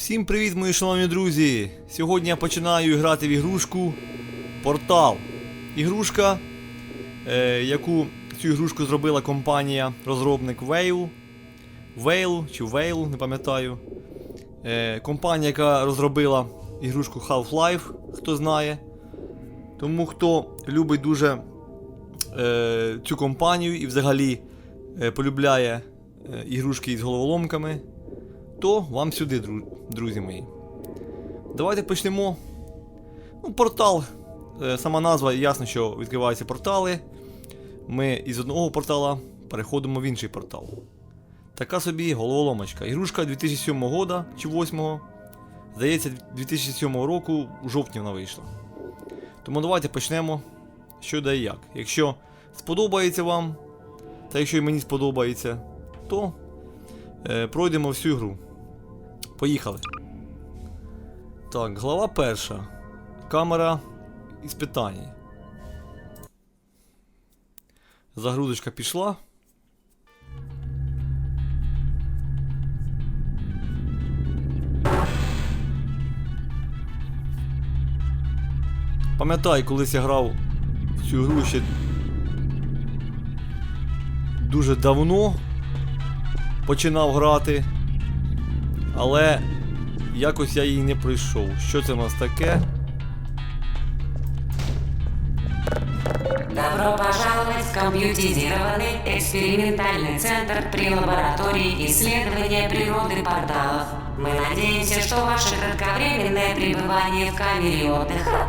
Всім привіт, мої шановні друзі! Сьогодні я починаю грати в ігрушку Портал. Ігрушка, е, яку цю ігрушку зробила компанія розробник Whale. Whale чи Whale, не пам'ятаю. Е, компанія, яка розробила ігрушку Half-Life, хто знає. Тому хто любить дуже е, цю компанію і взагалі е, полюбляє е, ігрушки із головоломками, то вам сюди, друзі мої. Давайте почнемо. Ну, портал. е, Сама назва, ясно, що відкриваються портали. Ми із одного портала переходимо в інший портал. Така собі головоломочка. Ігрушка 2007 года чи 8 Здається, 2007 року у жовтні вона вийшла. Тому давайте почнемо. Що да і як. Якщо сподобається вам, та якщо і мені сподобається, то е, пройдемо всю гру. Поїхали. Так, глава перша. Камера іспитань. Загрузочка пішла. Пам'ятаю, колись я грав в цю гру ще дуже давно починав грати, але якось я її не пройшов. Що це у нас таке? Добро пожаловать в компьютеризированный экспериментальный центр при лаборатории исследования природы порталов. Мы надеемся, что ваше кратковременное пребывание в камере отдыха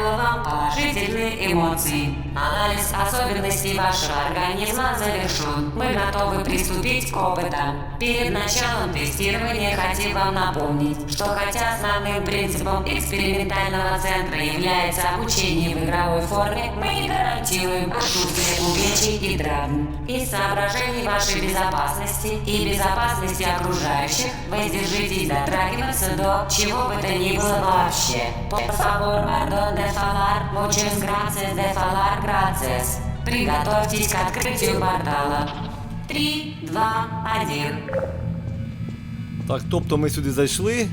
доставило вам положительные эмоции. Анализ особенностей вашего организма завершен. Мы готовы приступить к опытам. Перед началом тестирования хотим вам напомнить, что хотя основным принципом экспериментального центра является обучение в игровой форме, мы не гарантируем отсутствие увечий и травм. Из соображений вашей безопасности и безопасности окружающих воздержитесь дотрагиваться до чего бы то ни было вообще. Por favor, pardon de falar, muchas gracias de falar. Приготовьтесь к открытию портала. Три, два, один. Так, тобто ми сюди зайшли.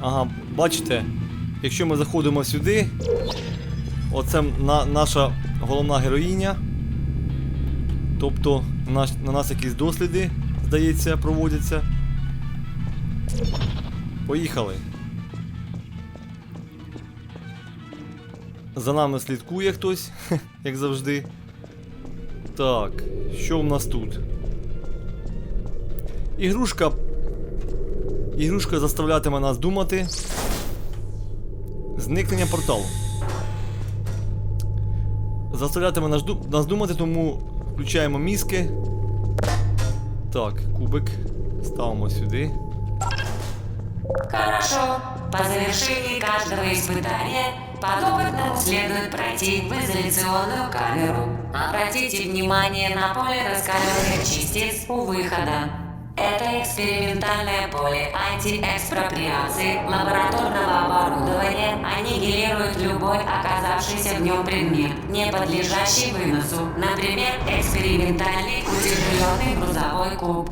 Ага, бачите, якщо ми заходимо сюди, оце на, наша головна героїня. Тобто на, на нас якісь досліди, здається, проводяться. Поїхали. За нами слідкує хтось, як завжди. Так, що в нас тут? Ігрушка. Ігрушка заставлятиме нас думати. Зникнення порталу. Заставлятиме нас, думати, тому включаємо мізки. Так, кубик. Ставимо сюди. Хорошо. По завершении каждого испытания подопытному следует пройти в изоляционную камеру. Обратите внимание на поле раскаленных частиц у выхода. Это экспериментальное поле антиэкспроприации лабораторного оборудования аннигилирует любой оказавшийся в нем предмет, не подлежащий выносу. Например, экспериментальный утяжеленный грузовой куб.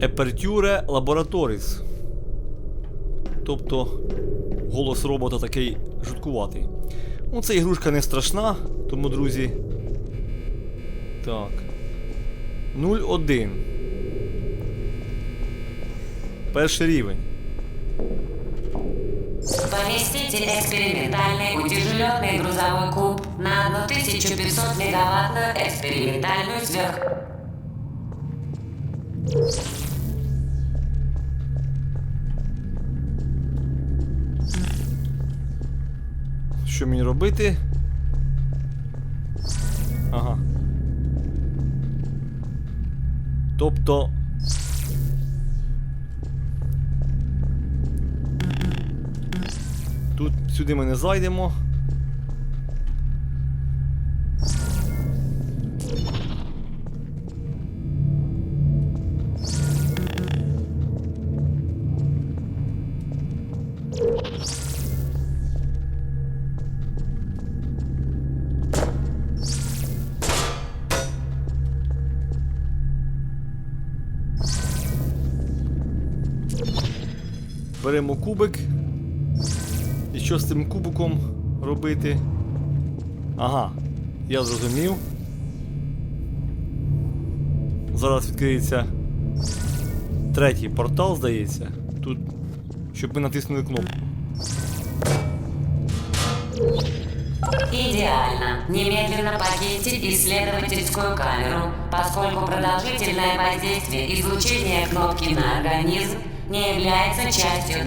Aperture Laboratories. Тобто голос робота такий жуткуватий. Ну, це ігрушка не страшна, тому, друзі. Так. 0-1. Перший рівень. Поместите экспериментальный утяжеленный грузовой куб на 1500 мегаваттную экспериментальную сверх... Що мені робити? Ага. Тобто. Тут сюди ми не зайдемо. Беремо кубик. І що з цим кубиком робити? Ага, я зрозумів. Зараз відкриється третій портал, здається. Тут, щоб ми натиснули кнопку. Немедленно покиньте исследовательскую камеру, поскольку продолжительное воздействие излучения кнопки на организм не является частью...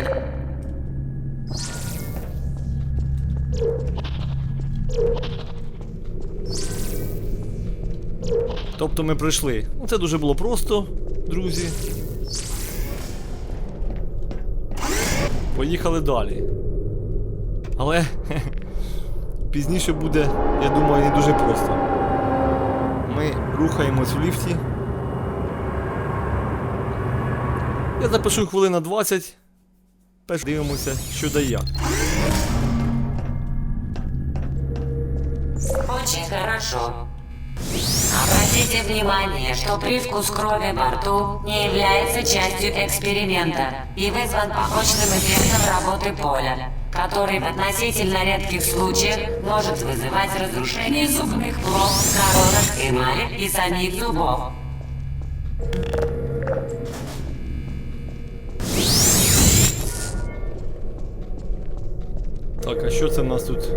Тобто ми пройшли. Це дуже було просто, друзі. Поїхали далі. Але пізніше буде, я думаю, не дуже просто. Ми рухаємось у ліфті. Я запишу хвилин на 20. Перш дивимося, що да як. Очень хорошо. Обратите внимание, что привкус крови во рту не является частью эксперимента и вызван побочным эффектом работы поля, Который в относительно редких случаях может вызывать разрушение зубных пломб, коронок, эмали и самих зубов. Так, а що це нас тут?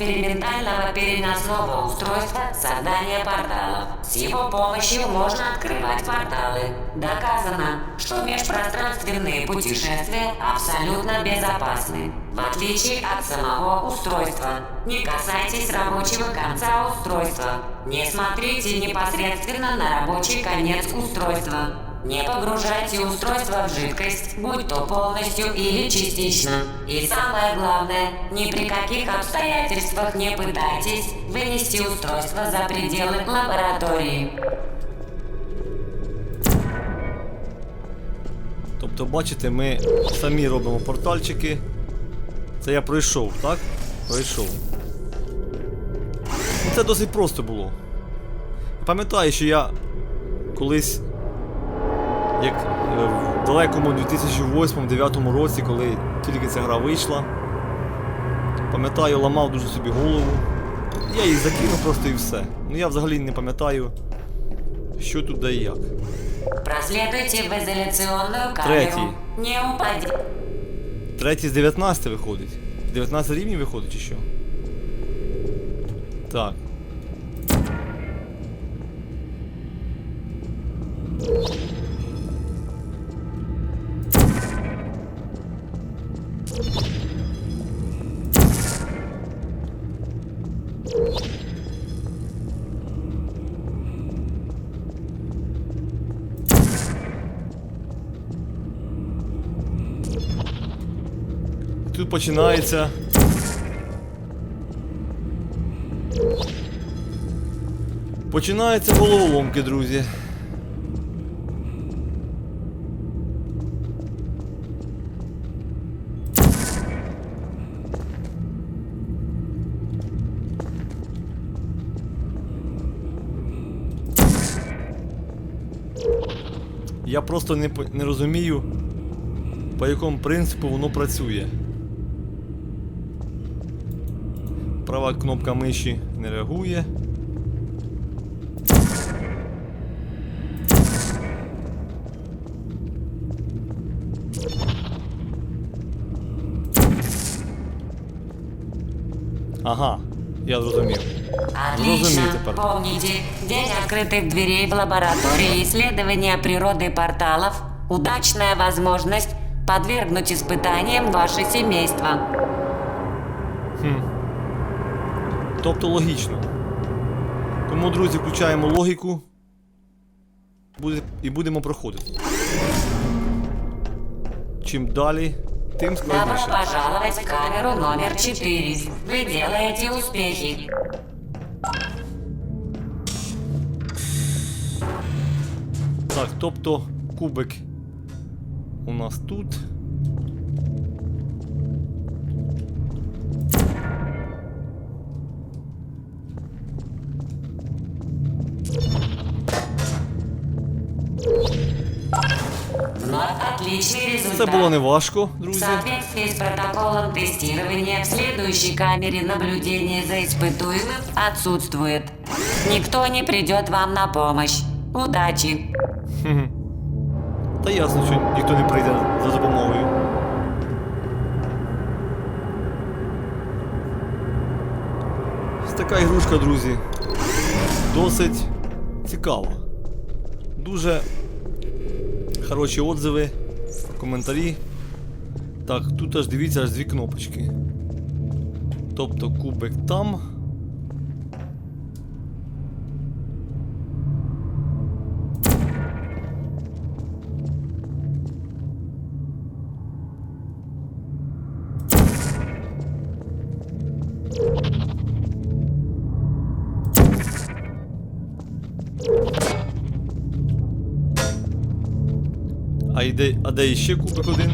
Экспериментального переносного устройства создания порталов. С его помощью можно открывать порталы. Доказано, что межпространственные путешествия абсолютно безопасны. В отличие от самого устройства. Не касайтесь рабочего конца устройства. Не смотрите непосредственно на рабочий конец устройства. Не погружайте устройство в жидкость, будь то полностью или частично. И самое главное, ни при каких обстоятельствах не пытайтесь вынести устройство за пределы лаборатории. Тобто, бачите, ми самі робимо портальчики. Це я пройшов, так? Пройшов. Ну, Це досить просто було. Пам'ятаю, що я колись, як е, в далекому 2008-2009 році, коли тільки ця гра вийшла, пам'ятаю, ламав дуже собі голову. Я їх закинув просто і все. Ну я взагалі не пам'ятаю, що тут да і як. Проследуйте в изоляционную камеру. Третий. Не упади. Третій з 19 виходить. 19 рівнів виходить чи що? Так. Починається. Починаються головоломки, друзі. Я просто не, не розумію, по якому принципу воно працює. Права кнопка миші не реагує. Ага, я зрозумів. Отлично. Зрозумів тепер. Помните, день открытых дверей в лаборатории исследования природы порталов – удачная возможность подвергнуть испытаниям ваше семейство. Тобто логічно. Тому, друзі, включаємо логіку і будемо проходити. Чим далі, тим Добро складніше. пожаловать в камеру номер 4. Вы делаете успехи. Так, тобто кубик у нас тут. Вновь отличный результат. Це було не важко, В друзі. соответствии с протоколом тестирования в следующей камере наблюдения за испытуемым отсутствует. Никто не придет вам на помощь. Удачи! Та ясно, що ніхто не прийде за допомогою. Ось така ігрушка, друзі. Досить цікава. Дуже хороші отзиви, Коментарі. Так, тут аж дивіться аж дві кнопочки. Тобто кубик там. А, йде, а де іще кубик один?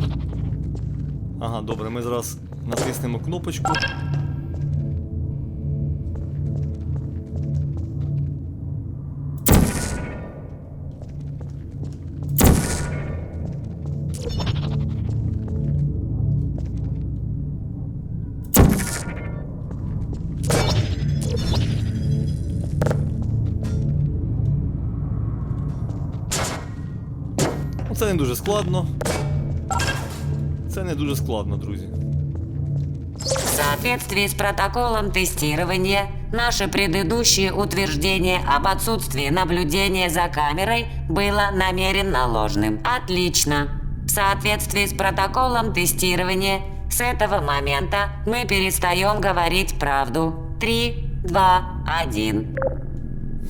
Ага, добре, ми зараз натиснемо кнопочку. Складно. Це не дуже складно, друзі. В соответствии с протоколом тестирования, наше предыдущее утверждение об отсутствии наблюдения за камерой было намеренно ложным. Отлично. В соответствии с протоколом тестирования, с этого момента мы перестаем говорить правду. Три, два, один.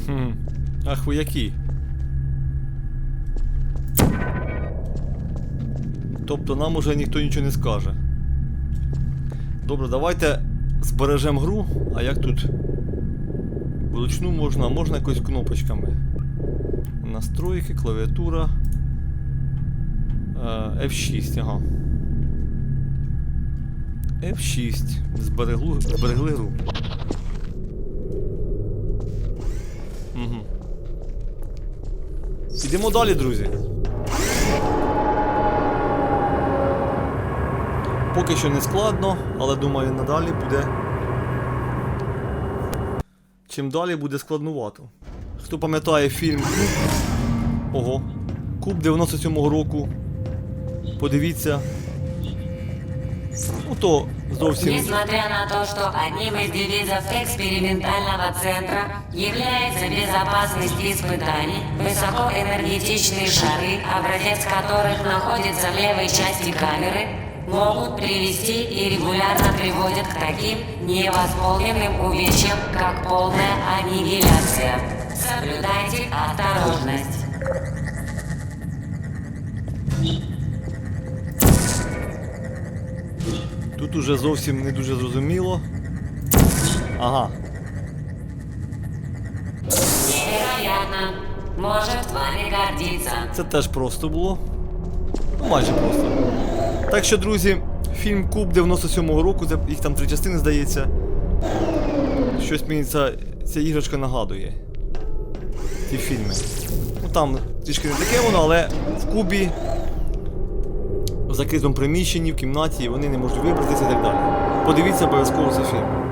Хм. Ах Тобто нам уже ніхто нічого не скаже. Добре, давайте збережемо гру. А як тут? Вручну можна, можна якось кнопочками. Настройки, клавіатура. Е, F6, ага. F6. Збереглу, зберегли гру. Угу. Ідемо далі, друзі. Поки що не складно, але думаю, надалі буде. Чим далі буде складнувато. Хто пам'ятає фільм Куб. Ого. Куб 97-го року. Подивіться. Ну то зовсім. Несмотря на то, что одним из девизов экспериментального центра является безопасность испытаний, высокоэнергетичные шары, образец которых находится в левой части камеры, могут привести и регулярно приводят к таким невосполненным увечьям, как полная аннигиляция. Соблюдайте осторожность. Тут уже зовсім не дуже зрозуміло. Ага. Невероятно. Может вами гордиться. Це теж просто було. Ну, майже просто. Так що, друзі, фільм Куб 97-го року, їх там три частини, здається. Щось мені ця, ця іграшка нагадує. Ті фільми. Ну там трішки не таке воно, але в Кубі, в закритому приміщенні, в кімнаті, вони не можуть вибратися і так далі. Подивіться обов'язково цей фільм.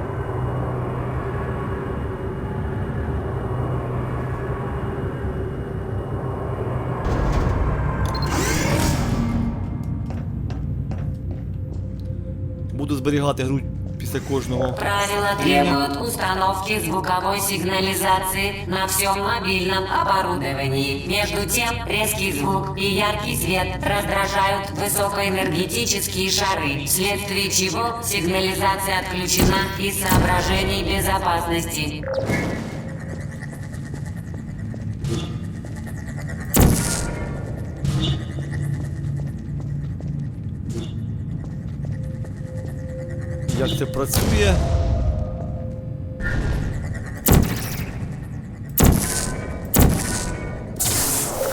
Зберігати гру після кожного. Правила требуют установки звуковой сигнализации на всем мобильном оборудовании. Между тем, резкий звук и яркий свет раздражают высокоэнергетические шары, вследствие чего сигнализация отключена из соображений безопасности. Як це працює?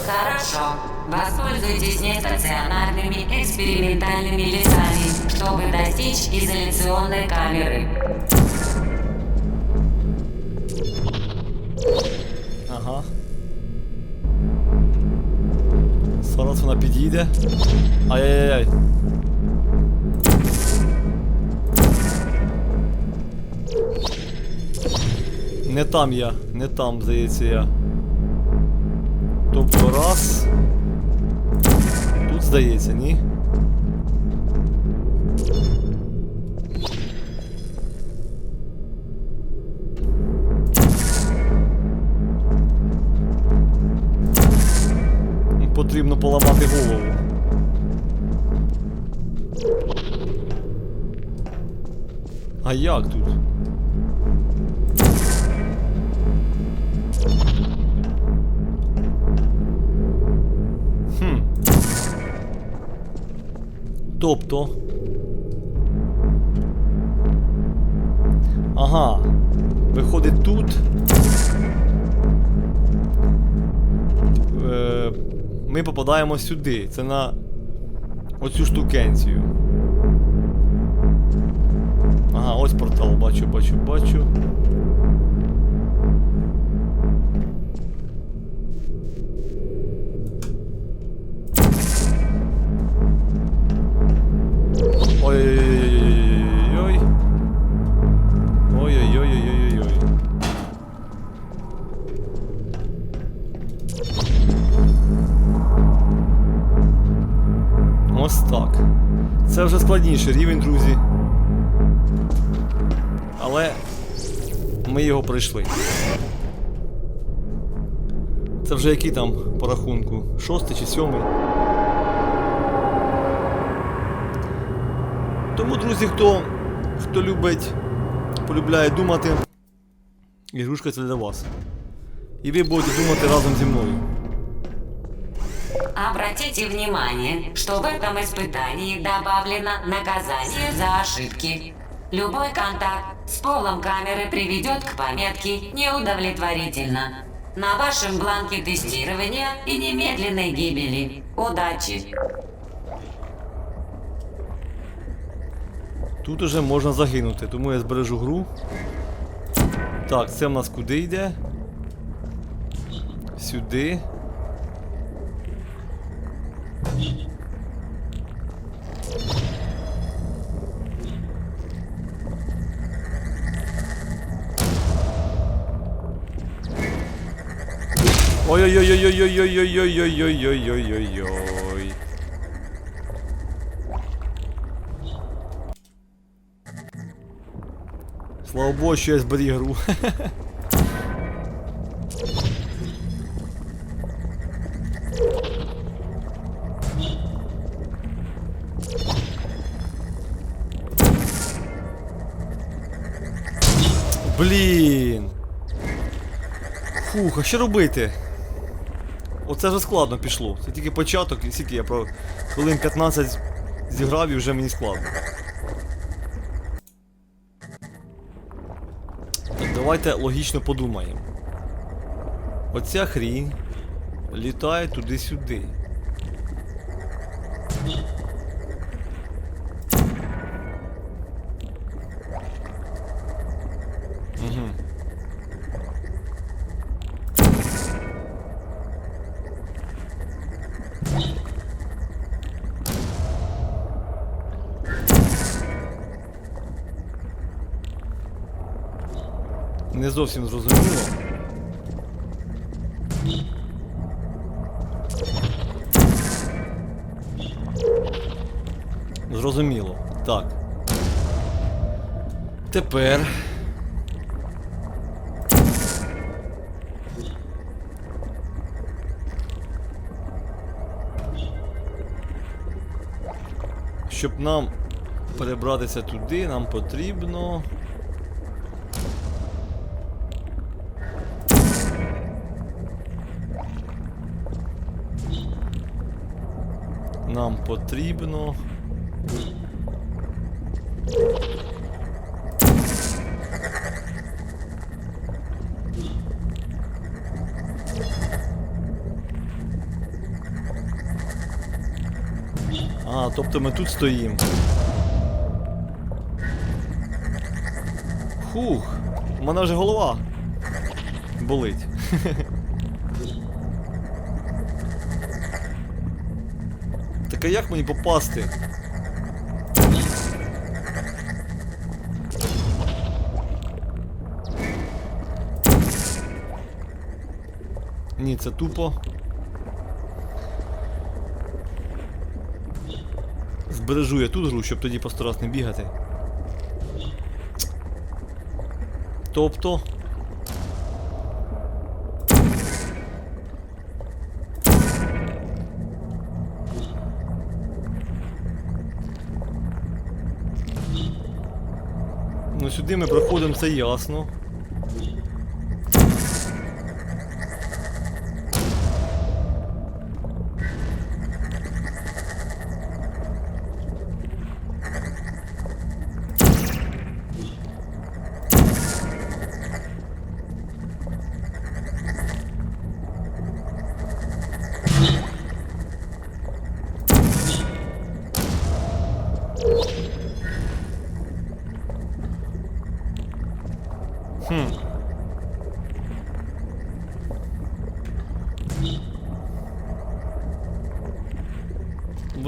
Хорошо. Воспользуйтесь нестационарными экспериментальными лесами, чтобы достичь изоляционной камеры. Ага. Зараз вона підійде. Ай-яй-яй. Не там я, не там, здається я. Тобто раз. Тут здається, ні? Потрібно поламати голову. А як тут? Тобто. Ага. Виходить тут. Е, ми попадаємо сюди. Це на оцю штукенцію. Ага, ось портал, бачу, бачу, бачу. ми його пройшли. Це вже який там по рахунку? Шостий чи сьомий? Тому, друзі, хто, хто любить, полюбляє думати, ігрушка це для вас. І ви будете думати разом зі мною. Обратите внимание, что в этом испытании добавлено наказание за ошибки. Любой контакт с полом камеры приведет к пометке «Неудовлетворительно» на вашем бланке тестирования и немедленной гибели. Удачи! Тут уже можна загинути, тому я збережу гру. Так, це в нас куди йде? Сюди. Ой-ой-ой-ой-ой-ой-ой-ой-ой-ой-ой-ой-ой-ой-ой. Слава Богу, що я зберіг гру. Блін. Фух, а що робити? Оце вже складно пішло. Це тільки початок, і скільки я про хвилин 15 зіграв і вже мені складно. Так, давайте логічно подумаємо. Оця хрінь літає туди-сюди. Зовсім зрозуміло. Зрозуміло. Так. Тепер. Щоб нам перебратися туди, нам потрібно. нам потрібно. А, тобто ми тут стоїмо. Хух, у мене вже голова болить. Так а як мені попасти? Ні, це тупо. Збережу я тут гру, щоб тоді по не бігати. Тобто. Сюди ми проходимо, це ясно.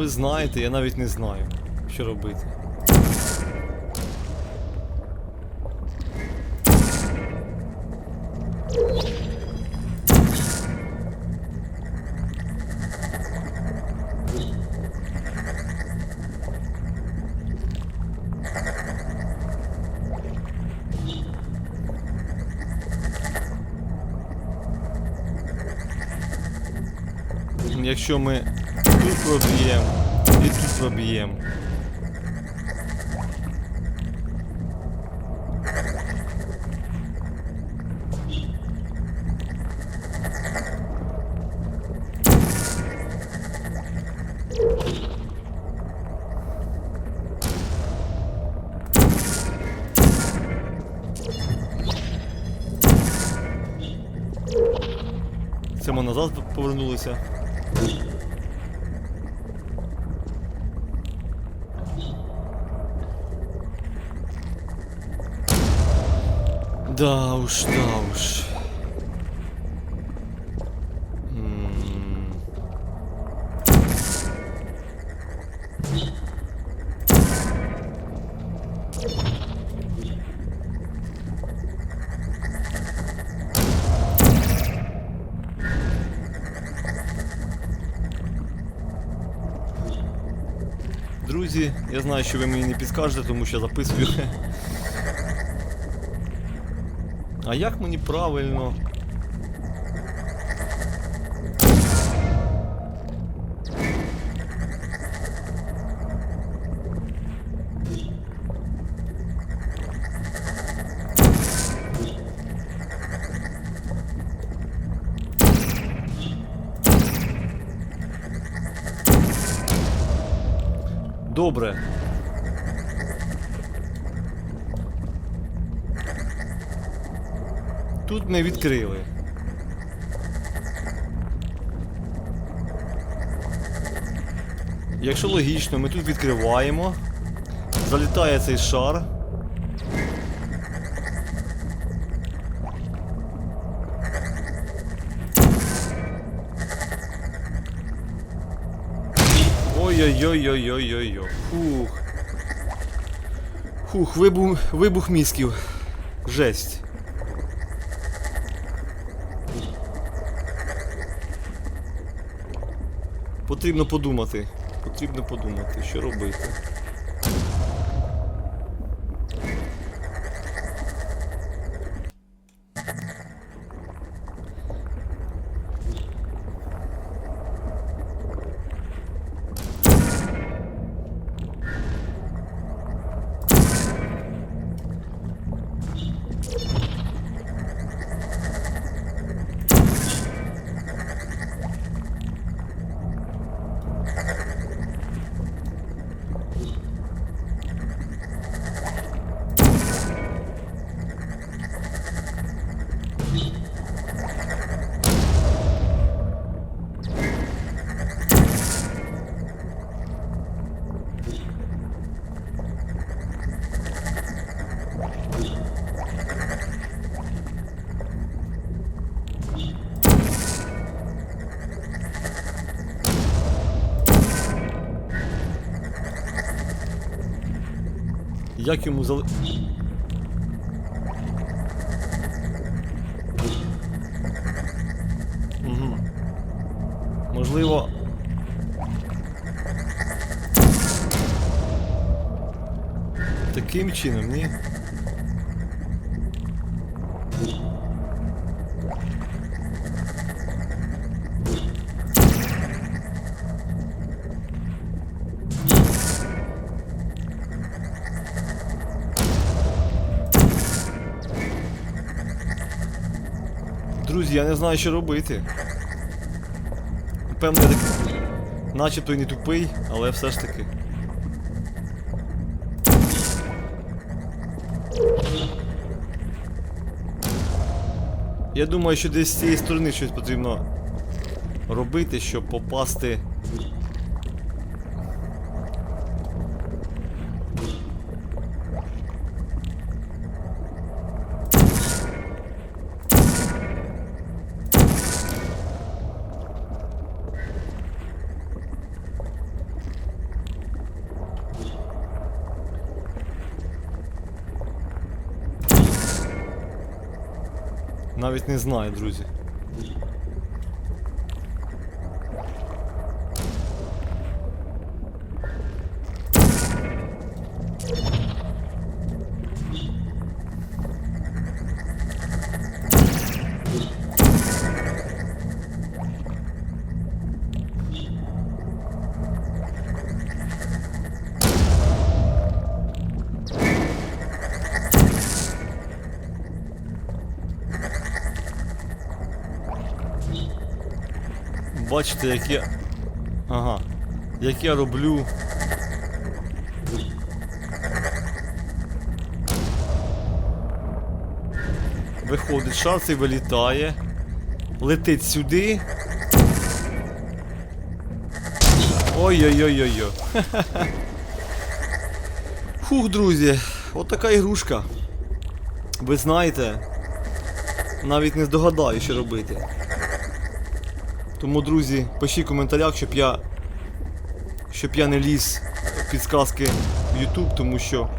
Ви знаєте, я навіть не знаю, що робити. Якщо ми тут проб'ємо і тут уж, да уж. М. Друзі, я знаю, що ви мені не підскажете, тому що записую. А як мені правильно? Ми відкрили. Якщо логічно, ми тут відкриваємо. Залітає цей шар. Ой-ой-ой-ой-ой-ой-ой. Фух. Фух, вибух, вибух мізків. Жесть. Потрібно подумати. Потрібно подумати, що робити. Як йому зали... Угу. Можливо. Таким чином, ні? Я не знаю, що робити. Певно, я так... начебто і не тупий, але все ж таки. Я думаю, що десь з цієї сторони щось потрібно робити, щоб попасти. Навіть не знаю, друзі. Бачите, як я. Ага. Як я роблю. Виходить, шар цей вилітає. Летить сюди. Ой-ой-ой-ой-ой. Фух, друзі, от така ігрушка. Ви знаєте, навіть не здогадаю, що робити. Тому, друзі, пишіть в коментарях, щоб я. Щоб я не ліз підсказки в YouTube, тому що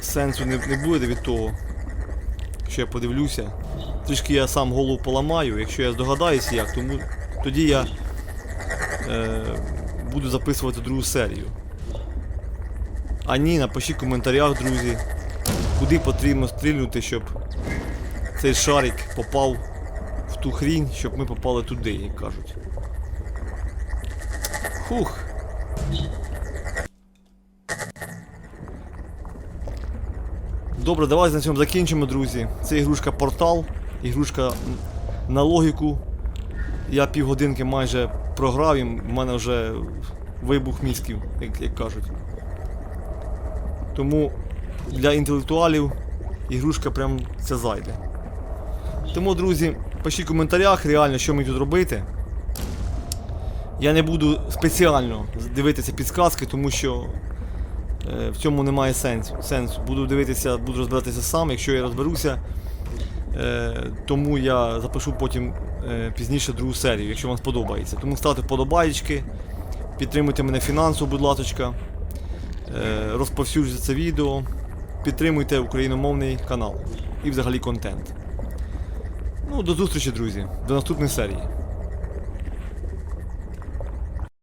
сенсу не, не буде від того, що я подивлюся. Трішки я сам голову поламаю, якщо я здогадаюся як, тому тоді я е, буду записувати другу серію. А ні, напишіть в коментарях, друзі, куди потрібно стрільнути, щоб цей шарик попав ту хрінь, щоб ми попали туди, як кажуть. Хух. Добре, давайте на цьому закінчимо, друзі. Це ігрушка портал, ігрушка на логіку. Я півгодинки майже програв, і в мене вже вибух мізків, як, як кажуть. Тому для інтелектуалів ігрушка прям це зайде. Тому, друзі, пишіть в коментарях реально, що мені тут робити. Я не буду спеціально дивитися підсказки, тому що е, в цьому немає сенсу. сенсу. Буду дивитися, буду розбиратися сам, якщо я розберуся. Е, тому я запишу потім е, пізніше другу серію, якщо вам сподобається. Тому ставте вподобайки, підтримуйте мене фінансово, будь ласка, е, розповсюджуйте це відео, підтримуйте україномовний канал і взагалі контент. Ну, до зустрічі, друзі, до наступної серії.